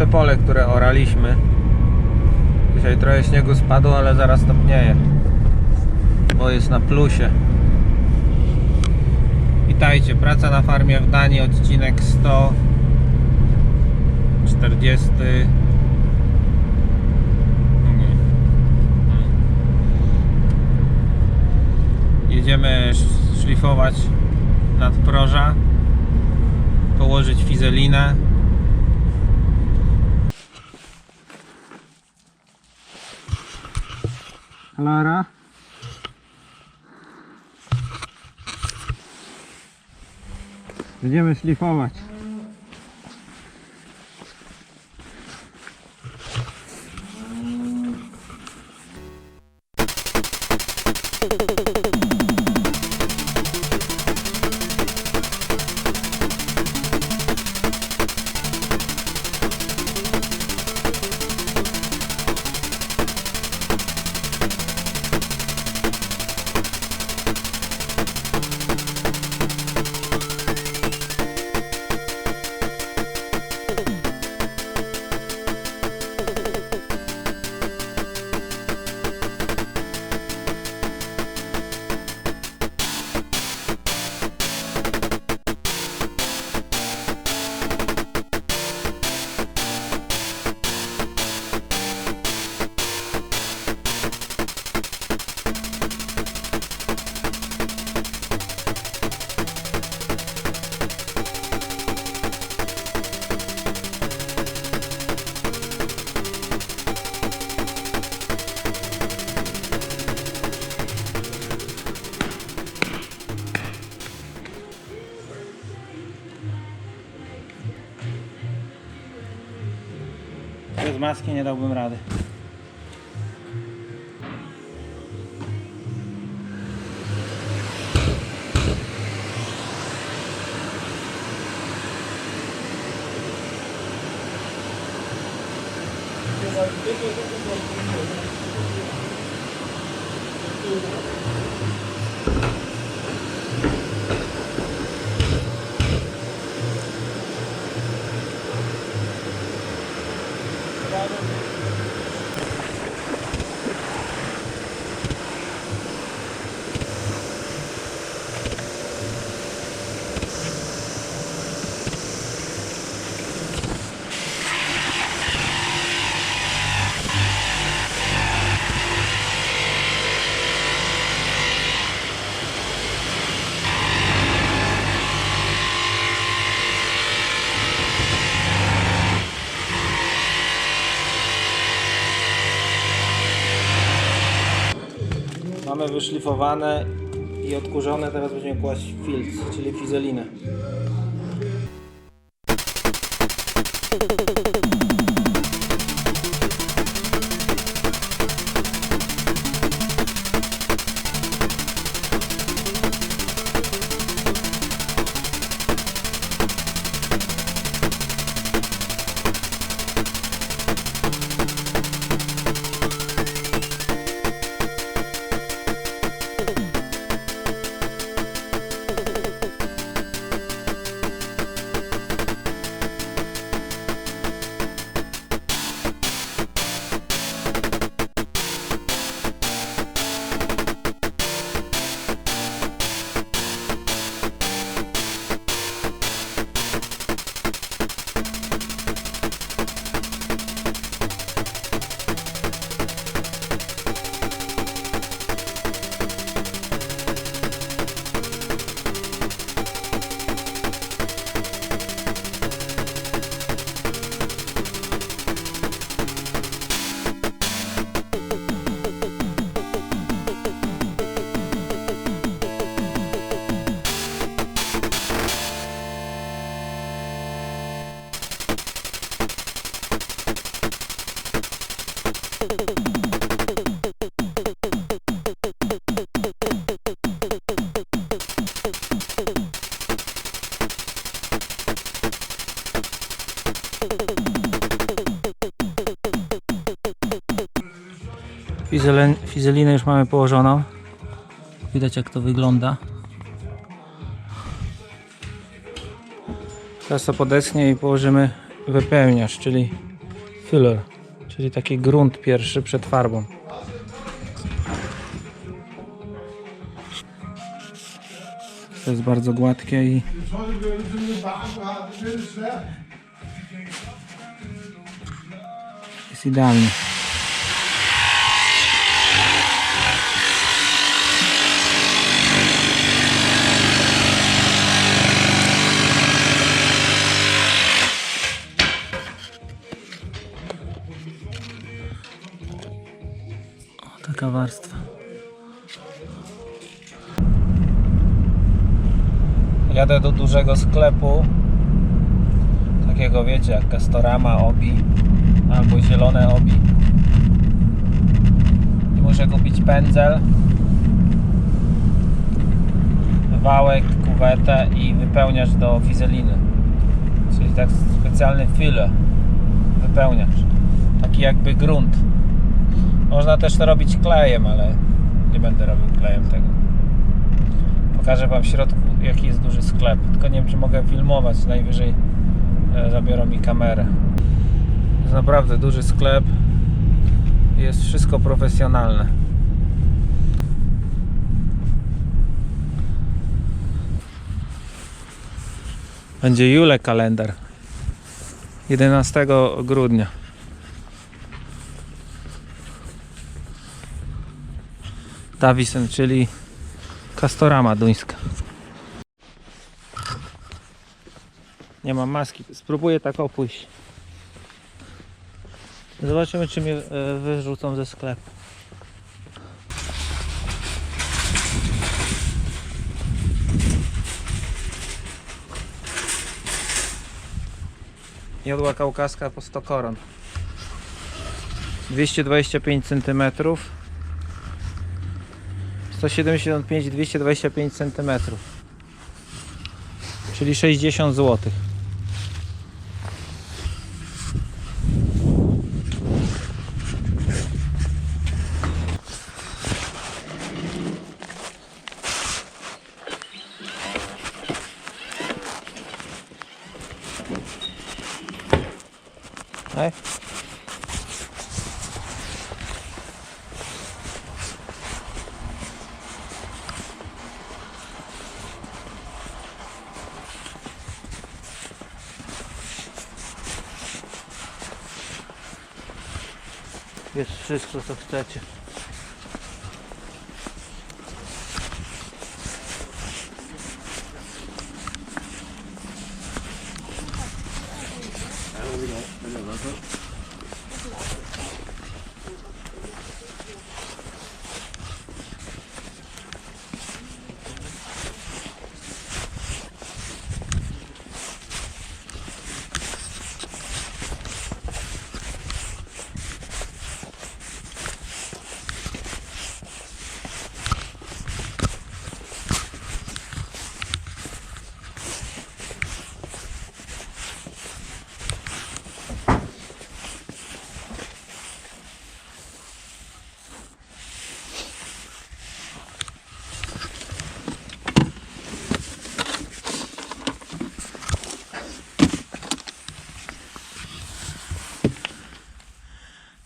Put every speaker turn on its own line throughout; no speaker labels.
To pole, które oraliśmy. Dzisiaj trochę śniegu spadło, ale zaraz topnieje. Bo jest na plusie. Witajcie, praca na farmie w Danii, odcinek 140. Jedziemy sz- szlifować nadproża, położyć fizelinę. Lara. Będziemy szlifować. Maski nie dałbym rady. Mamy wyszlifowane i odkurzone, teraz będziemy kłaść filtr, czyli fizelinę. Fizelinę już mamy położoną. Widać jak to wygląda. Teraz to podeschnie i położymy wypełniacz, czyli filler, czyli taki grunt pierwszy przed farbą. To jest bardzo gładkie i jest idealnie. Taka warstwa. Jadę do dużego sklepu. Takiego wiecie, jak Castorama, Obi albo zielone Obi. I muszę kupić pędzel, wałek, kuwetę i wypełniacz do fizeliny. Czyli tak specjalny filler, wypełniacz. Taki jakby grunt. Można też to robić klejem, ale nie będę robił klejem tego. Pokażę Wam w środku, jaki jest duży sklep. Tylko nie wiem, czy mogę filmować. Najwyżej e, zabiorą mi kamerę. Jest naprawdę duży sklep. Jest wszystko profesjonalne. Będzie Jule kalendar. 11 grudnia. Davison, czyli Castorama duńska. Nie mam maski. Spróbuję tak opójść. Zobaczymy, czy mnie e, wyrzucą ze sklepu. Jodła kaukaska po 100 koron. 225 cm. 175 225 cm. Czyli 60 zł. Jest wszystko co chcecie.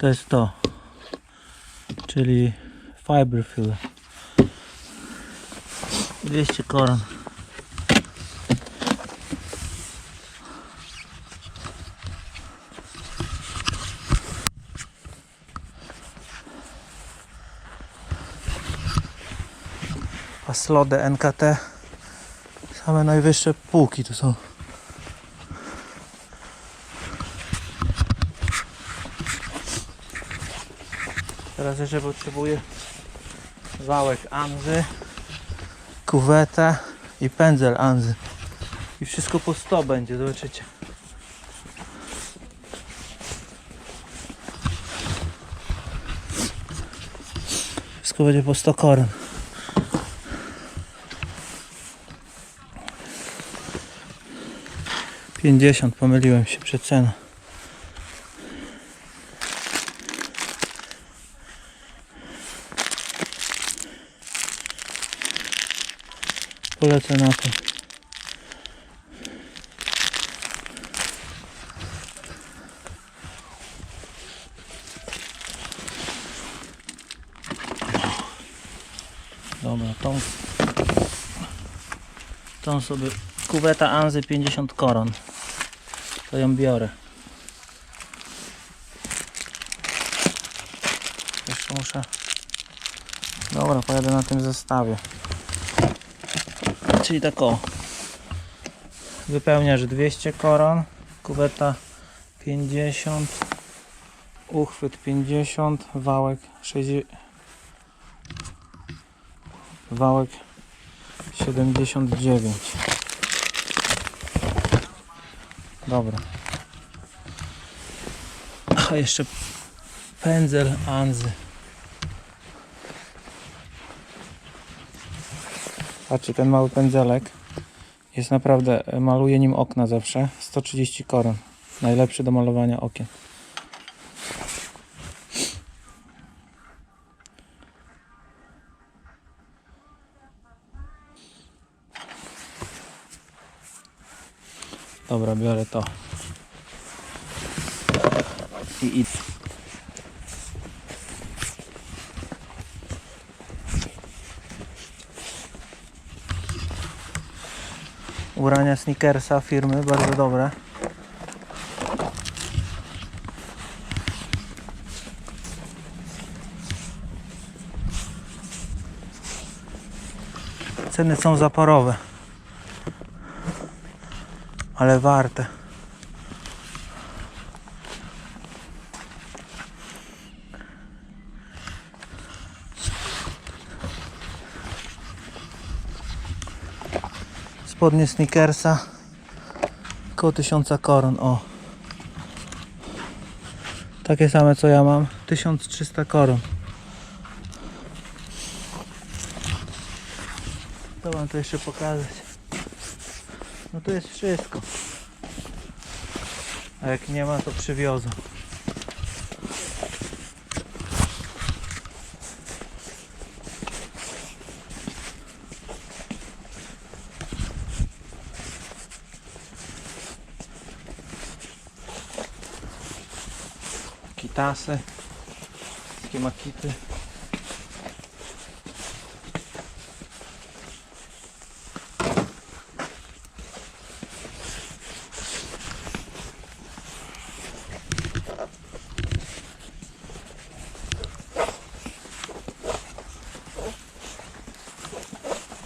To jest to. Czyli fiber filler. 200 koron. Paslody NKT. Same najwyższe półki tu są. Teraz jeszcze potrzebuję wałek Anzy, kuwetę i pędzel Anzy. I wszystko po 100 będzie, zobaczycie. Wszystko będzie po 100 koron. Pięćdziesiąt, pomyliłem się przed ceną. polecę na to. Dobra, tą, tą sobie kuweta Anzy 50 koron. To ją biorę. Jeszcze muszę... Dobra, pojadę na tym zestawie. Czyli tak o. Wypełniasz 200 koron, kuweta 50, uchwyt 50, wałek 60, wałek 79. Dobra. A jeszcze pędzel Anzy. Patrzcie, ten mały pędzelek jest naprawdę, maluję nim okna zawsze. 130 koron. Najlepszy do malowania okien. Dobra, biorę to. I idę. Ubrania Snickersa firmy, bardzo dobre. Ceny są zaporowe. Ale warte. Spodnie Snickersa koło 1000 koron, o. Takie same co ja mam, 1300 koron. To wam to jeszcze pokazać. No to jest wszystko. A jak nie ma to przywiozę. taça, esquema uma quita.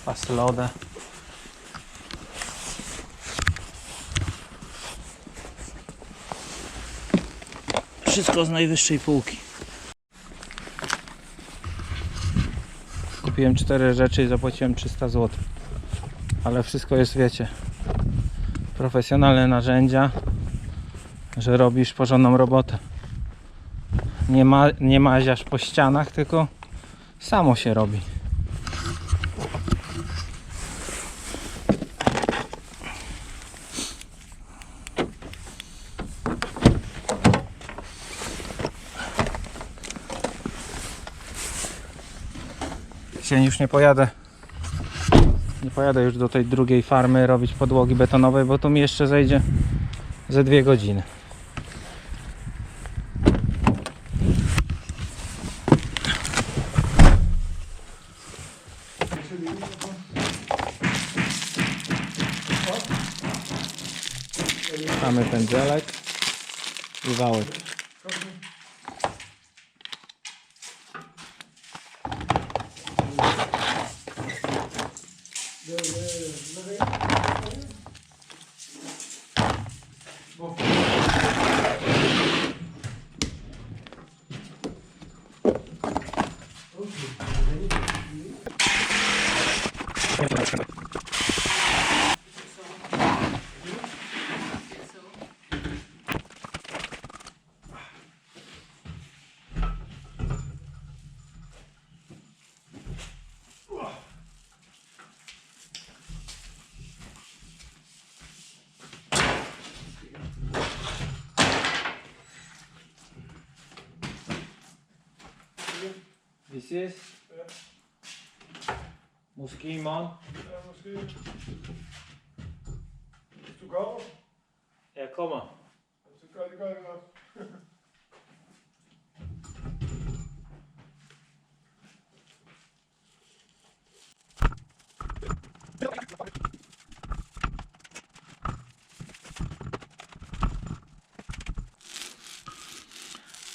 Passa lá Wszystko z najwyższej półki. Kupiłem cztery rzeczy i zapłaciłem 300 zł. Ale wszystko jest, wiecie, profesjonalne narzędzia, że robisz porządną robotę. Nie, ma, nie maziasz po ścianach, tylko samo się robi. Dzisiaj już nie pojadę. Nie pojadę już do tej drugiej farmy robić podłogi betonowej, bo tu mi jeszcze zejdzie ze dwie godziny. Mamy pędzelek i wałek. This is yeah. Muskimon.
Ja, måske.
Hvis du
kommer. Jeg kommer. Så.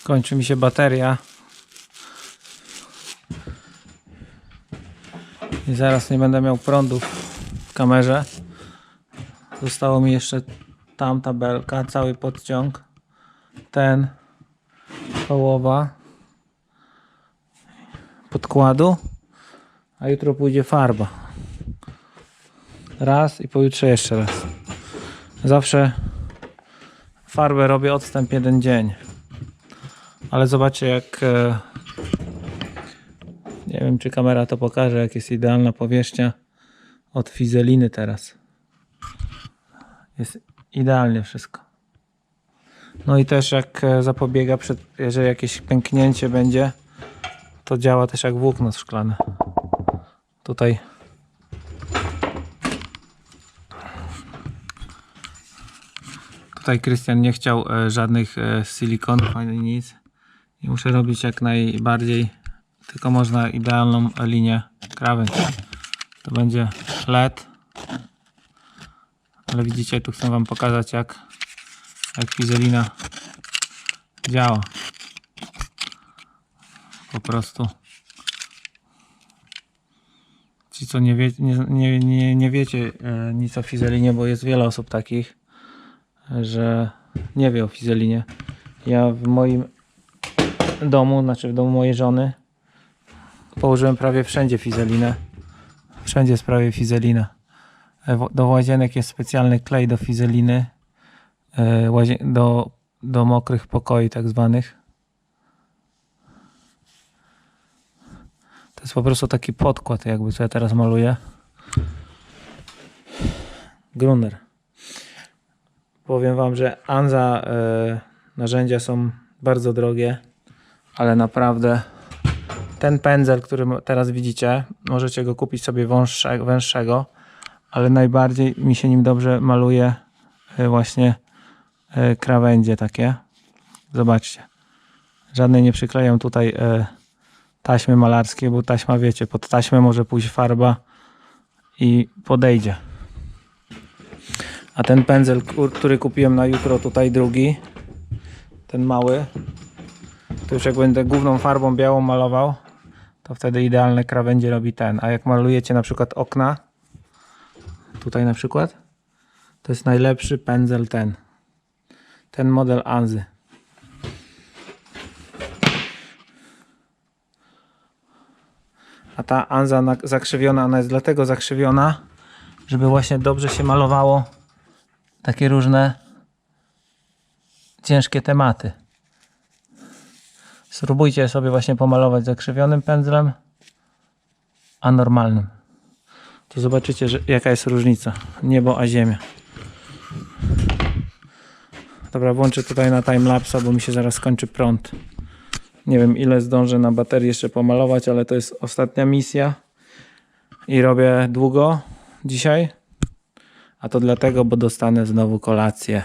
Kończy mi się bateria. I zaraz nie będę miał prądu w kamerze. Zostało mi jeszcze tamta belka, cały podciąg. Ten. Połowa. Podkładu. A jutro pójdzie farba. Raz i pojutrze jeszcze raz. Zawsze farbę robię odstęp jeden dzień. Ale zobaczcie jak e, nie wiem czy kamera to pokaże jak jest idealna powierzchnia od fizeliny teraz. Jest idealnie wszystko. No i też jak e, zapobiega przed, jeżeli jakieś pęknięcie będzie, to działa też jak włókno szklane. Tutaj Tutaj Krystian nie chciał e, żadnych e, silikonów ani nic. I muszę robić jak najbardziej, tylko można idealną linię krawędź. To będzie LED. Ale widzicie, tu chcę Wam pokazać jak, jak fizelina działa. Po prostu. Ci co nie, wie, nie, nie, nie, nie wiecie e, nic o fizelinie, bo jest wiele osób takich, że nie wie o fizelinie. Ja w moim domu, znaczy w domu mojej żony położyłem prawie wszędzie fizelinę. Wszędzie jest prawie fizelina. E, Do łazienek jest specjalny klej do fizeliny. e, Do, do mokrych pokoi tak zwanych. To jest po prostu taki podkład jakby co ja teraz maluję. Gruner. Powiem Wam, że Anza e, narzędzia są bardzo drogie, ale naprawdę ten pędzel, który teraz widzicie, możecie go kupić sobie wąższe, węższego, ale najbardziej mi się nim dobrze maluje e, właśnie e, krawędzie takie. Zobaczcie. Żadnej nie przyklejam tutaj e, taśmy malarskiej, bo taśma wiecie, pod taśmę może pójść farba i podejdzie. A ten pędzel, który kupiłem na jutro, tutaj drugi, ten mały, to już jak będę główną farbą białą malował, to wtedy idealne krawędzie robi ten. A jak malujecie na przykład okna, tutaj na przykład, to jest najlepszy pędzel ten. Ten model Anzy. A ta Anza na- zakrzywiona, ona jest dlatego zakrzywiona, żeby właśnie dobrze się malowało takie różne ciężkie tematy. Spróbujcie sobie właśnie pomalować zakrzywionym pędzlem, a normalnym. To zobaczycie, że, jaka jest różnica. Niebo a ziemia. Dobra, włączę tutaj na timelapsa, bo mi się zaraz skończy prąd. Nie wiem ile zdążę na baterii jeszcze pomalować, ale to jest ostatnia misja. I robię długo dzisiaj. A to dlatego, bo dostanę znowu kolację.